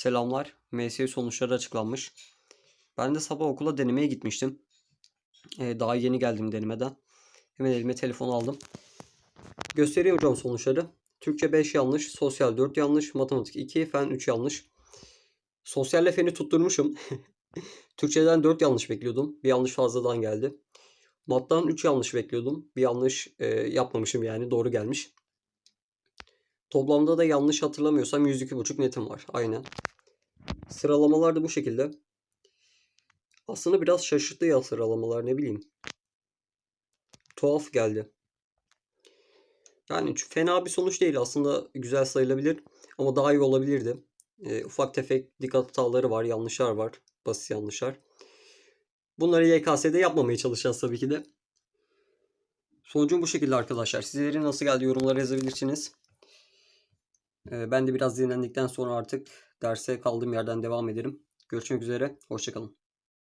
Selamlar. MSU sonuçları açıklanmış. Ben de sabah okula denemeye gitmiştim. Ee, daha yeni geldim denemeden. Hemen elime telefon aldım. Göstereyim hocam sonuçları. Türkçe 5 yanlış, sosyal 4 yanlış, matematik 2, fen 3 yanlış. Sosyalle feni tutturmuşum. Türkçeden 4 yanlış bekliyordum. Bir yanlış fazladan geldi. Mattan 3 yanlış bekliyordum. Bir yanlış e, yapmamışım yani doğru gelmiş. Toplamda da yanlış hatırlamıyorsam 102.5 netim var. Aynen. Sıralamalar da bu şekilde. Aslında biraz şaşırttı ya sıralamalar ne bileyim. Tuhaf geldi. Yani fena bir sonuç değil. Aslında güzel sayılabilir. Ama daha iyi olabilirdi. E, ufak tefek dikkat hataları var. Yanlışlar var. Basit yanlışlar. Bunları YKS'de yapmamaya çalışacağız tabii ki de. Sonucum bu şekilde arkadaşlar. Sizlerin nasıl geldi yorumlara yazabilirsiniz. Ben de biraz dinlendikten sonra artık derse kaldığım yerden devam ederim. Görüşmek üzere. Hoşçakalın.